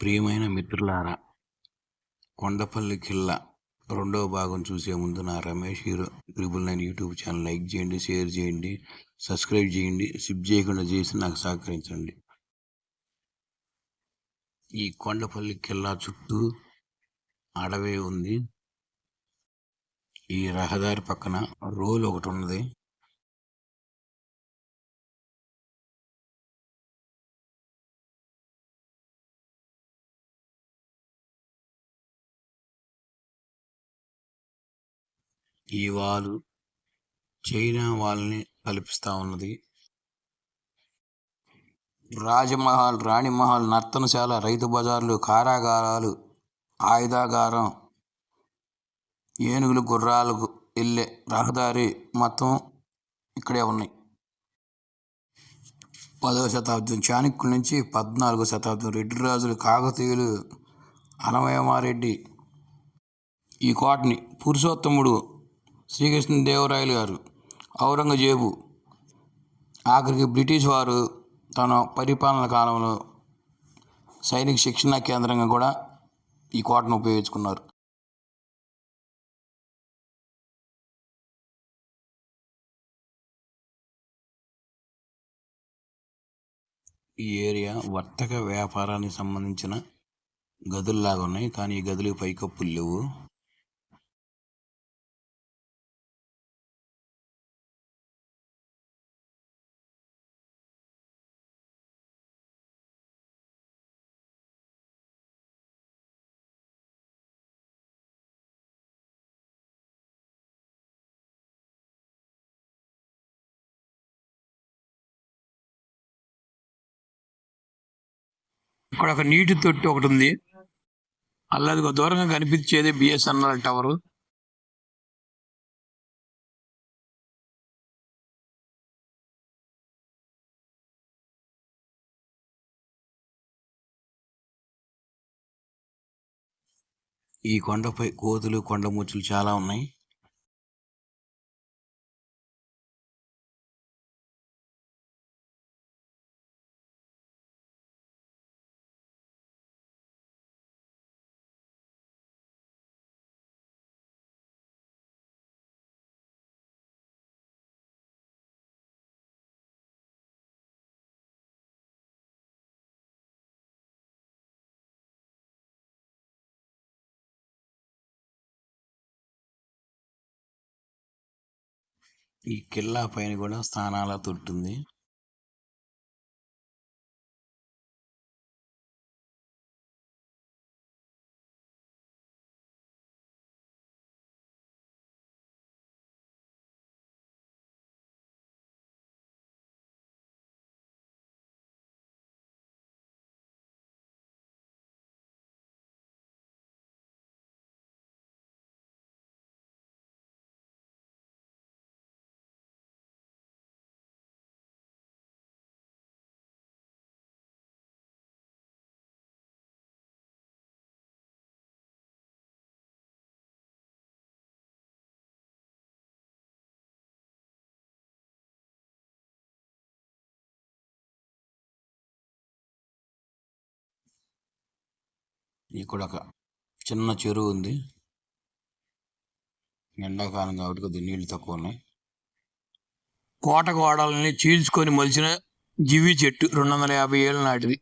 ప్రియమైన మిత్రులారా కొండపల్లి కిల్లా రెండవ భాగం చూసే ముందు నా Ramesh hero triple nine YouTube channel like చేయండి షేర్ చేయండి సబ్స్క్రైబ్ చేయండి సిప్ చేయకుండా చేసి నాకు సహకరించండి. ఈ కొండపల్లి కిల్లా చుట్టూ అడవి ఉంది. ఈ రహదారి పక్కన రోల్ ఒకటి ఉన్నది. ఈ వాల్ చైనా వాళ్ళని కల్పిస్తా ఉన్నది. రాజమహల్ రాణిమహల్ నర్తనశాల రైతు బజార్లు కారాగారాలు ఆయుధాగారం ఏనుగులు గుర్రాలకు వెళ్ళే రహదారి మొత్తం ఇక్కడే ఉన్నాయి. పదవ శతాబ్దం చాణక్యుల నుంచి పద్నాలుగో శతాబ్దం రెడ్డి రాజులు కాకతీయులు అనవయమారెడ్డి ఈ కోటని పురుషోత్తముడు శ్రీకృష్ణదేవరాయలు గారు. ఔరంగజేబు ఆఖరికి బ్రిటిష్ వారు తన పరిపాలన కాలంలో సైనిక శిక్షణా కేంద్రంగా కూడా ఈ కోటను ఉపయోగించుకున్నారు. ఈ ఏరియా వర్తక వ్యాపారానికి సంబంధించిన గదుల్లాగా ఉన్నాయి. కానీ ఈ గదులు పైకప్పులు లేవు. ఇక్కడ ఒక నీటి తొట్టి ఒకటి ఉంది. అల్లది దూరంగా కనిపించేది బిఎస్ఎన్ఎల్ టవరు. ఈ కొండపై కోతులు కొండముచ్చులు చాలా ఉన్నాయి. ఈ కిల్లా పైన కూడా స్థానాల తొట్టుంది ఇక్కడ ఒక చిన్న చెరువు ఉంది. ఎండాకాలం కాబట్టి కొద్దిగా నీళ్ళు తక్కువ ఉన్నాయి. కోట గోడల్ని చీల్చుకొని మొలిచిన జివి చెట్టు రెండు వందల యాభై ఏళ్ళ నాటిది.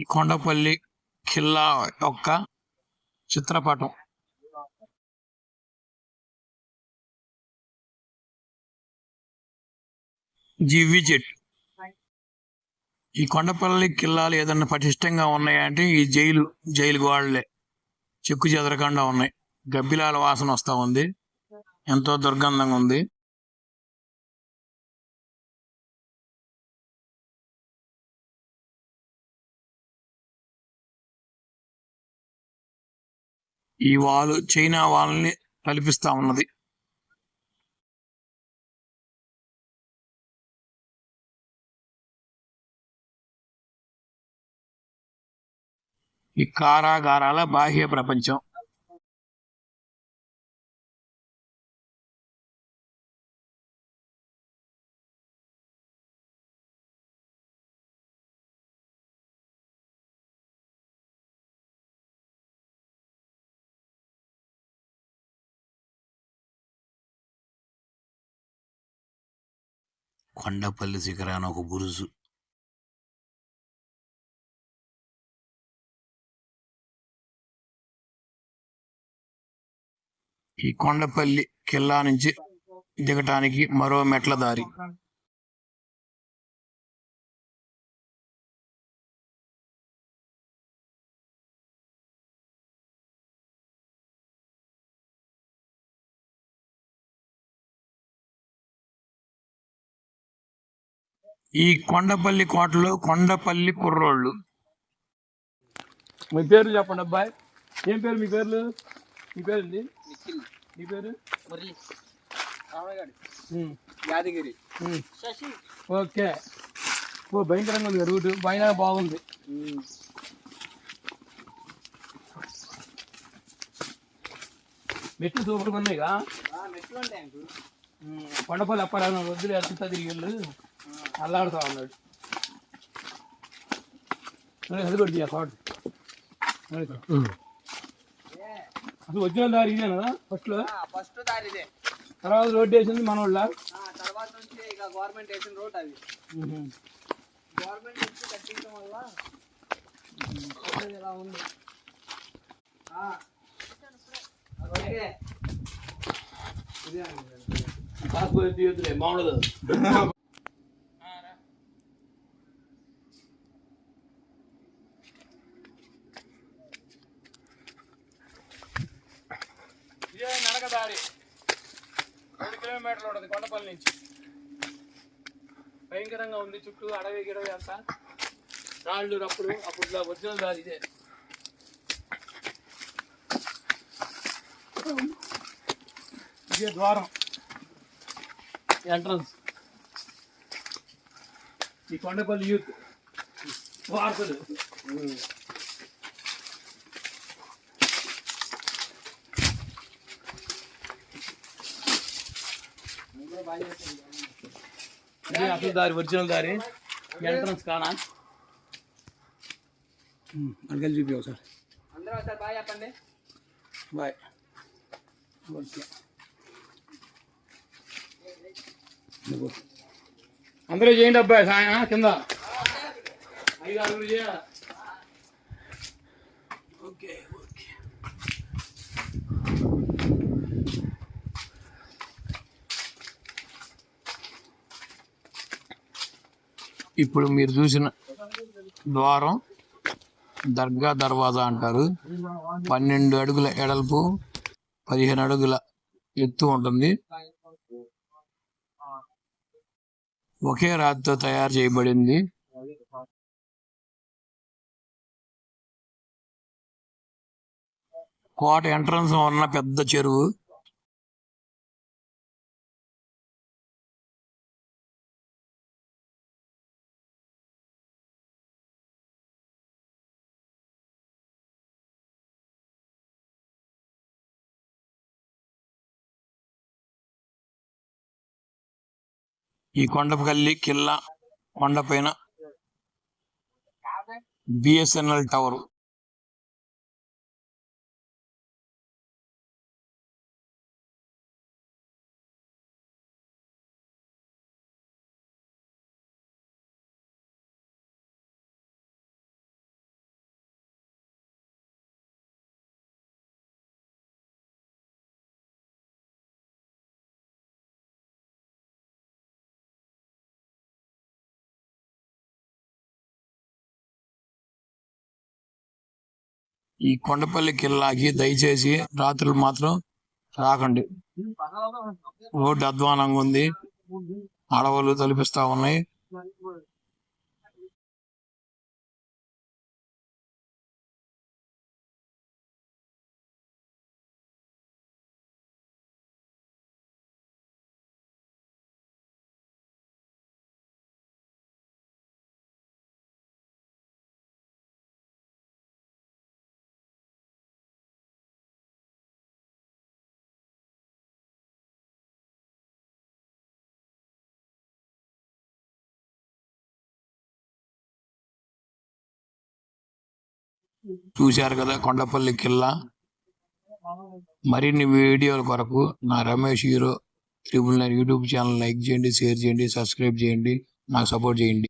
ఈ కొండపల్లి ఖిల్లా యొక్క చిత్రపటం. జివి విజిట్ ఈ కొండపల్లి కిల్లాలు ఏదన్నా పటిష్టంగా ఉన్నాయంటే ఈ జైలు జైలు గోడలే చెక్కు చెదరకుండా ఉన్నాయి. గబ్బిలాల వాసన వస్తూ ఉంది. ఎంతో దుర్గంధంగా ఉంది. ఈ వాళ్ళు చైనా వాళ్ళని కల్పిస్తా ఉన్నది. ఈ కారాగారాల బాహ్య ప్రపంచం. కొండపల్లి శిఖరాన ఒక బురుజు. ఈ కొండపల్లి కిల్లా నుంచి దిగటానికి మరో మెట్ల దారి. ఈ కొండపల్లి కోటలో కొండపల్లి కుర్రోళ్ళు. మీ పేర్లు చెప్పండి అబ్బాయి. ఏం పేరు మీ పేర్లు? మీ పేరు ఏంది నిఖిల్. మీ పేరు? మురళి. యాదగిరి. శశి. ఓకే. ఓ భయంకరంగా ఉంది రూట్. పైన బాగుంది. మెట్లు సూపర్గా ఉన్నాయిగా? కొండపల్లి అప్పారావు వద్దులు తిరిగి వెళ్ళు. అల్లాడుతా ఉన్నాడు. అది కూడా తీయ కాడు అసలు వచ్చిన దారి ఇదేనా? ఫస్ట్లో ఫస్ట్ దారి ఇదే. తర్వాత రోడ్డు వేసింది మన వాళ్ళ ఆ, తర్వాత నుంచి ఇక గవర్నమెంట్ వేసిన రోడ్ అది. గవర్నమెంట్ వచ్చి కట్టించడం వల్ల రోడ్ ఇలా ఉంది. అంకుల్. కాకపోతే తీయొద్దులే బాగుండదు ఇదే నడక దారి రెండు కిలోమీటర్లు ఉంటుంది కొండపల్లి నుంచి భయంకరంగా ఉంది చుట్టూ అడవి గిడవి అంతా. రాళ్ళు రప్పుడు అప్పుడు ఒరిజినల్ దారి ఇదే. ఇదే ద్వారం. ఎంట్రన్స్ ఈ కొండపల్లి యూత్. వార్తలు ఇదే అసలు దారి ఒరిజినల్ దారి. ఎంట్రన్స్ కానా? అడిగలు చూపి ఒకసారి. అందరూ ఒకసారి బాయ్ చెప్పండి. బాయ్. ఓకే. అందరూ చేయండి అబ్బాయి సాయం కింద. ఐదు ఆరుగురు చేయాలి? ఇప్పుడు మీరు చూసిన ద్వారం దర్గా దర్వాజా అంటారు. పన్నెండు అడుగుల ఎడల్పు పదిహేను అడుగుల ఎత్తు ఉంటుంది. ఒకే రాతితో తయారు చేయబడింది. కోట ఎంట్రన్స్ ఉన్న పెద్ద చెరువు. ఈ కొండపల్లి కిల్లా కొండపైన బిఎస్ఎన్ఎల్ టవర్ ఈ కొండపల్లి కిల్లాకి దయచేసి రాత్రులు మాత్రం రాకండి. రోడ్డు అధ్వానంగా ఉంది. అడవులు తలిపిస్తా ఉన్నాయి. చూశారు కదా కొండపల్లి కిల్లా. మరిన్ని వీడియోల కొరకు నా Ramesh hero triple nine YouTube channel like చేయండి షేర్ చేయండి సబ్స్క్రైబ్ చేయండి నాకు సపోర్ట్ చేయండి.